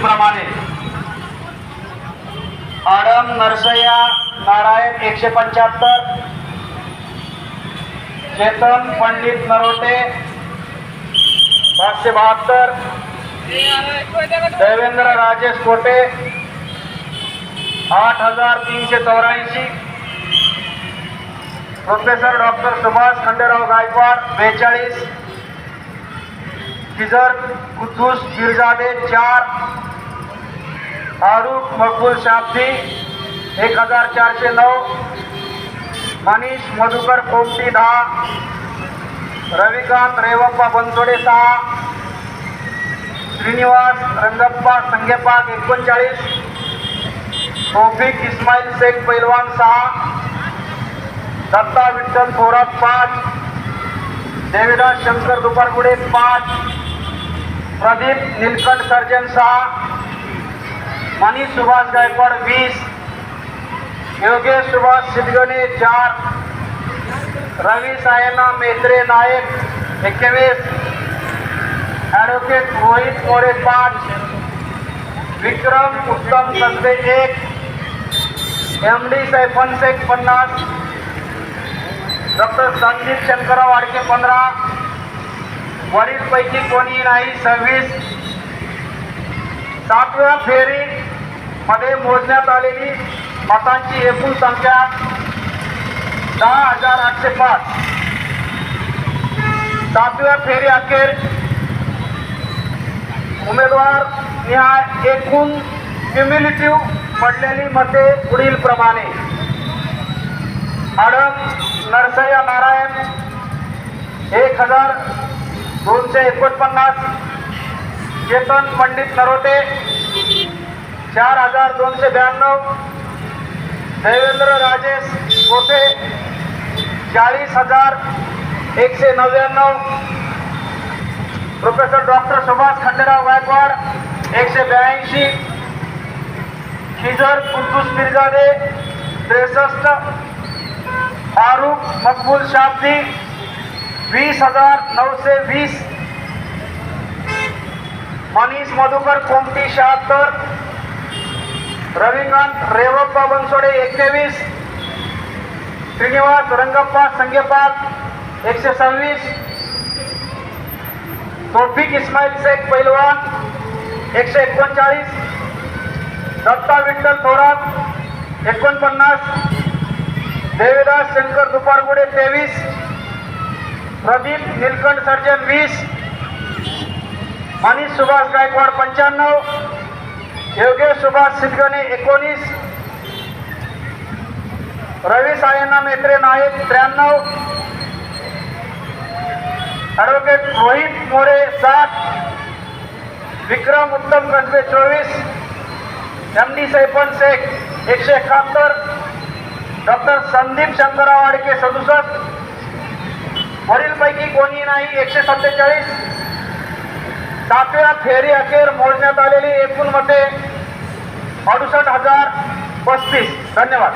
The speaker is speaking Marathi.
प्रमाणे. आडम नरसया नारायण एकशे पंच्याहत्तर. चेतन पंडित नरोटे सातशे बहात्तर. देवेंद्र राजेश कोटे आठ हजार तीनशे चौऱ्याऐंशी. प्रोफेसर डॉक्टर सुभाष खंडेराव गायकवाड बेचाळीस. फिजर कुद्दूस पिरजादे चार फारुख मकबूल शाब्दी एक हजार चारशे नऊ मनीष मधुकर कोमटी दहा रविकांत रेवप्पा बनसोडे सहा श्रीनिवास रंगप्पा संगेपाक एकोणचाळीस तौफिक इस्माईल शेख पैलवान सहा दत्ता विठ्ठल थोरात पाच देविदास शंकर दुपारगुडे पाच प्रदीप नीलकंठ सर्जन सहा मनीष सुभाष गायकवाड वीस योगेश सुभाष सिद्धगणे चार रवी सायना मेत्रे नायक एकवीस ॲडव्होकेट रोहित मोरे पाच विक्रम उत्तम कसबे एक एम डी सैफन शेख पन्नास डॉक्टर संदीप शंकरराव वाडके पंधरा वरीलपैकी कोणी नाही. सव्वीस सातव्या फेरी मध्ये मोजण्यात आलेली मतांची एकूण संख्या दहा हजार आठशे पाच. सातव्या फेरी अखेर उमेदवार निहाय एकूण क्युम्युलेटिव्ह पडलेली मते पुढील प्रमाणे. आडम नरसय्या नारायण एक हजार दोनशे एकोणपन्नास चेतन पंडित नरोटे चार हजार दोनशे ब्याण्णव देवेंद्र राजेश कोटे चाळीस हजार एकशे नव्याण्णव प्रोफेसर डॉक्टर सुभाष खंडेराव गायकवाड एकशे ब्याऐंशी खिजर कुद्दूस मिर्जादे त्रेसष्ट फारुख मकबूल शाब्दी वीस हजार नऊशे वीस. मनीष मधुकर कोमटी शहात्तर. रविकांत रेवप्पा बनसोडे एक्केवीस श्रीनिवास रंगप्पा संगेपाक एकशे सव्वीस. तोफिक इस्माईल शेख पैलवान एकशे एकोणचाळीस. दत्ता विठ्ठल थोरात एकोणपन्नास. देवीदास शंकर दुपारगुडे तेवीस. प्रदीप निलकंठ सर्जन वीस मनीष सुभाष गायकवाड पंच्याण्णव योगेश सुभाष सिद्धगणे एकोणीस रवी सायना मेत्रे नाईक त्र्याण्णव ॲडव्होकेट रोहित मोरे सात विक्रम उत्तम कसबे चोवीस एम डी सैफन शेख एकशे एकाहत्तर डॉक्टर संदीप शंकरराव वाडके सदुसष्ट वरीलपैकी कोणी नाही एकशे सत्तेचाळीस. सातव्या फेरी अखेर मोजण्यात आलेली एकूण मते अडुसष्ट हजार पस्तीस. धन्यवाद.